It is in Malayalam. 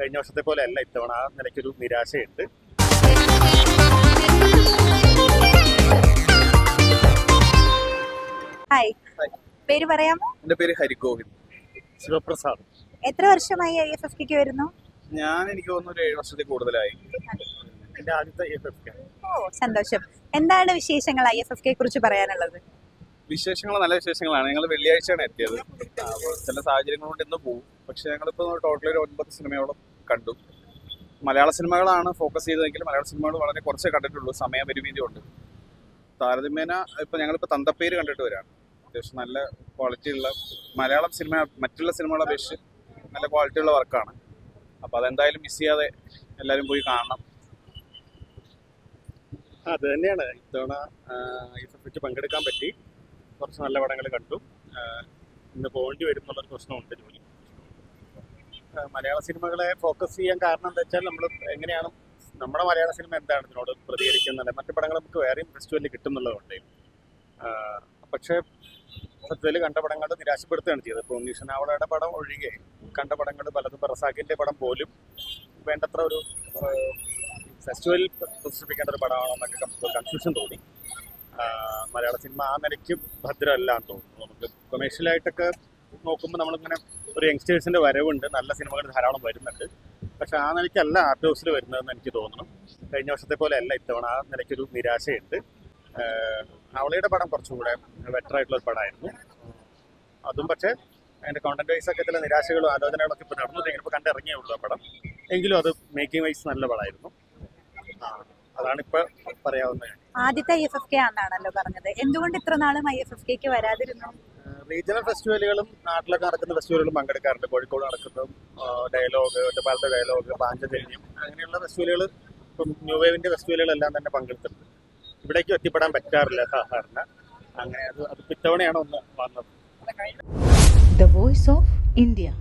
കഴിഞ്ഞ വർഷത്തെ പോലെ അല്ല ഇത്തവണ ആ നിലയ്ക്കൊരു നിരാശയുണ്ട്. ഹായ്. പേര് പറയാമോ? എന്റെ പേര് ഹരിഗോവിന്ദ്. ശിവപ്രസാദ്. എത്ര വർഷമായി ഐ എഫ് എഫ് കെക്ക് വരുന്നു? ഞാൻ എനിക്ക് തോന്നുന്നു ഒരു ഏഴ് വർഷത്തിൽ കൂടുതലായി. എന്റെ ആദ്യത്തെ എഫ് എഫ് ഓ സന്തോഷം. എന്താണ് വിശേഷങ്ങൾ ഐ എഫ് എഫ് കെ കുറിച്ച് പറയാനുള്ളത്? വിശേഷങ്ങൾ നല്ല വിശേഷങ്ങളാണ്. ഞങ്ങൾ വെള്ളിയാഴ്ചയാണ് എത്തിയത്. ചില സാഹചര്യങ്ങൾ കൊണ്ട് ഇന്ന് പോകും പക്ഷെ ഞങ്ങളിപ്പോൾ ടോട്ടൽ ഒരു ഒൻപത് സിനിമയോളം കണ്ടു. മലയാള സിനിമകളാണ് ഫോക്കസ് ചെയ്തതെങ്കിൽ മലയാള സിനിമകൾ വളരെ കുറച്ചേ കണ്ടിട്ടുള്ളൂ. സമയപരിമിതി ഉണ്ട് താരതമ്യേന ഇപ്പം ഞങ്ങളിപ്പോൾ തന്തപ്പേര് കണ്ടിട്ട് വരാണ്. അത്യാവശ്യം നല്ല ക്വാളിറ്റി ഉള്ള മലയാളം സിനിമ മറ്റുള്ള സിനിമകളെ അപേക്ഷിച്ച് നല്ല ക്വാളിറ്റി ഉള്ള വർക്കാണ്. അപ്പോൾ അതെന്തായാലും മിസ് ചെയ്യാതെ എല്ലാവരും പോയി കാണണം. അത് തന്നെയാണ്. ഇത്തവണ ഈ സബ്ജക്റ്റ് പങ്കെടുക്കാൻ പറ്റി. കുറച്ച് നല്ല പടങ്ങൾ കണ്ടു. ഇന്ന് പോകേണ്ടി വരും എന്നുള്ളൊരു പ്രശ്നമുണ്ട് ജോലി. മലയാള സിനിമകളെ ഫോക്കസ് ചെയ്യാൻ കാരണം എന്താ വെച്ചാൽ നമ്മൾ എങ്ങനെയാണ് നമ്മുടെ മലയാള സിനിമ എന്താണ് ഇതിനോട് പ്രതികരിക്കുന്നത്? മറ്റു പടങ്ങൾ നമുക്ക് വേറെയും ഫെസ്റ്റിവലിൽ കിട്ടുന്നുള്ളതുകൊണ്ട്. പക്ഷേ ഫെസ്റ്റിവലിൽ കണ്ട പടങ്ങൾ നിരാശപ്പെടുത്തുകയാണ് ചെയ്തത്. ഇപ്പോൾ അവളുടെ പടം ഒഴികെ കണ്ട പടങ്ങൾ പലതും പ്രസാഖിന്റെ പടം പോലും വേണ്ടത്ര ഒരു ഫെസ്റ്റിവലിൽ പ്രദർശിപ്പിക്കേണ്ട ഒരു പടമാണെന്നൊക്കെ നമുക്ക് കൺഫ്യൂഷൻ തോന്നി. മലയാള സിനിമ ആ നിലയ്ക്ക് ഭദ്രമല്ല എന്ന് തോന്നുന്നു. നമുക്ക് കൊമേഴ്ഷ്യലായിട്ടൊക്കെ നോക്കുമ്പോൾ നമ്മളിങ്ങനെ ഒരു യങ്സ്റ്റേഴ്സിന്റെ വരവുണ്ട്. നല്ല സിനിമകൾ ധാരാളം വരുന്നുണ്ട്. പക്ഷെ ആ നിലയ്ക്കല്ല ആർട്ട് ഹൗസിൽ വരുന്നതെന്ന് എനിക്ക് തോന്നുന്നു. കഴിഞ്ഞ വർഷത്തെ പോലെ അല്ല ഇത്തവണ ആ നിലയ്ക്കൊരു നിരാശയുണ്ട്. അവളയുടെ പടം കുറച്ചും കൂടെ ബെറ്റർ ആയിട്ടുള്ള ഒരു പടമായിരുന്നു. അതും പക്ഷേ അതിന്റെ കോണ്ടന്റ് വൈസ് ഒക്കെ ചില നിരാശകളും ആലോചനകളൊക്കെ ഇപ്പോൾ നടന്നുകൊണ്ടിരിക്കുന്നു ഇപ്പോൾ കണ്ടിറങ്ങിയേ ഉള്ളൂ ആ പടം. എങ്കിലും അത് മേക്കിംഗ് വൈസ് നല്ല പടമായിരുന്നു. ആ, അതാണ് ഇപ്പോൾ പറയാവുന്നത് ആദ്യത്തെ ഐ എഫ് എഫ് കെ ആണെന്നാണല്ലോ പറഞ്ഞത്. എന്തുകൊണ്ട് ഇത്ര നാളും ഐ എഫ് എഫ് കെക്ക് വരാതിരുന്നു? റീജിയണൽ ഫെസ്റ്റിവലുകളും നാട്ടിലൊക്കെ നടക്കുന്ന ഫെസ്റ്റിവലുകളും പങ്കെടുക്കാറുണ്ട്. കോഴിക്കോട് നടക്കുന്നതും ഡയലോഗ് ഒറ്റപ്പാലത്തെ ഡയലോഗ് പാഞ്ചജന്യം അങ്ങനെയുള്ള ഫെസ്റ്റിവലുകൾ ഇപ്പം ന്യൂ വേവിന്റെ ഫെസ്റ്റിവലുകളെല്ലാം തന്നെ പങ്കെടുത്തിട്ടുണ്ട്. ഇവിടേക്ക് എത്തിപ്പെടാൻ പറ്റാറില്ല സാധാരണ. അങ്ങനെ അത് അത് പിത്തവണയാണ് ഒന്ന് വന്നത്. The voice of India.